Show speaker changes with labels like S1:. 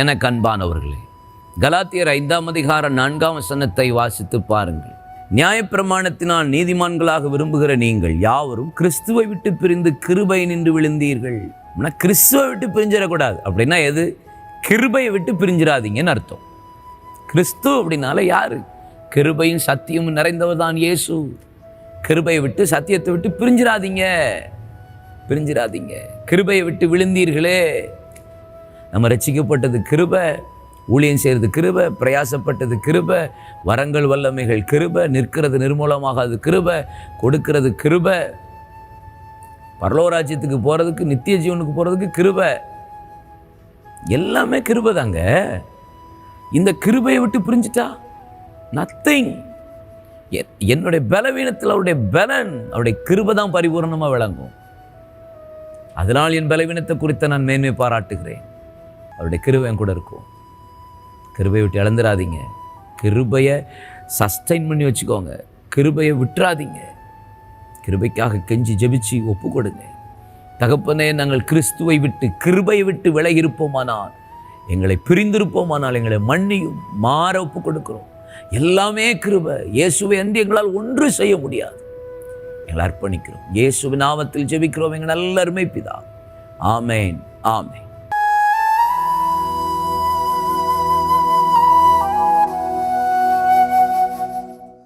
S1: எனக்கு அன்பானவர்களே கலாத்தியர் ஐந்தாம் அதிகார நான்காம் வசனத்தை வாசித்து பாருங்கள். நியாயப்பிரமாணத்தினால் நீதிமான்களாக விரும்புகிற நீங்கள் யாவரும் கிறிஸ்துவை விட்டு பிரிந்து கிருபை நின்று விழுந்தீர்கள். ஆனால் கிறிஸ்துவை விட்டு பிரிஞ்சிடக்கூடாது. அப்படின்னா எது? கிருபையை விட்டு பிரிஞ்சிடாதீங்கன்னு அர்த்தம். கிறிஸ்து அப்படின்னால யாரு? கிருபையும் சத்தியமும் நிறைந்தவர் தான் இயேசு. கிருபையை விட்டு சத்தியத்தை விட்டு பிரிஞ்சிடாதீங்க. பிரிஞ்சிடாதீங்க. கிருபையை விட்டு விழுந்தீர்களே. நம்ம ரட்சிக்கப்பட்டது கிருப ஊழியம் செய்கிறது கிருப பிரயாசப்பட்டது கிருப வரங்கள் வல்லமைகள் கிருப நிற்கிறது நிர்மூலமாகாது கிருப கொடுக்கிறது கிருப. பரலோராஜ்யத்துக்கு போகிறதுக்கு நித்திய ஜீவனுக்கு போகிறதுக்கு கிருப. எல்லாமே கிருப தாங்க. இந்த கிருபையை விட்டு பிரிஞ்சிட்டா? நத்திங் என்னுடைய பலவீனத்தில் அவருடைய பலன் அவருடைய கிருபை தான் பரிபூர்ணமாக விளங்கும். அதனால் என் பலவீனத்தை குறித்த நான் மேன்மை பாராட்டுகிறேன். அவருடைய கிருபை என் கூட இருக்கும். கிருபையை விட்டு இழந்துடாதீங்க கிருபையை சஸ்டைன் பண்ணி வச்சுக்கோங்க. கிருபையை விட்டுறாதீங்க. கிருபைக்காக கெஞ்சி ஜெபிச்சு ஒப்பு கொடுங்க தகப்பனே நாங்கள் கிறிஸ்துவை விட்டு கிருபையை விட்டு விலகியிருப்போமானால் எங்களை பிரிந்திருப்போமானால் எங்களை மன்னியும் மாற ஒப்பு கொடுக்கிறோம் எல்லாமே கிருபை. இயேசுவை அன்றி எங்களால் ஒன்று செய்ய முடியாது. எங்களை அர்ப்பணிக்கிறோம். இயேசுவின் நாமத்தில் ஜெபிக்கிறோம். எங்கள் நல்ல அருமை பிதா. ஆமேன். ஆமேன்.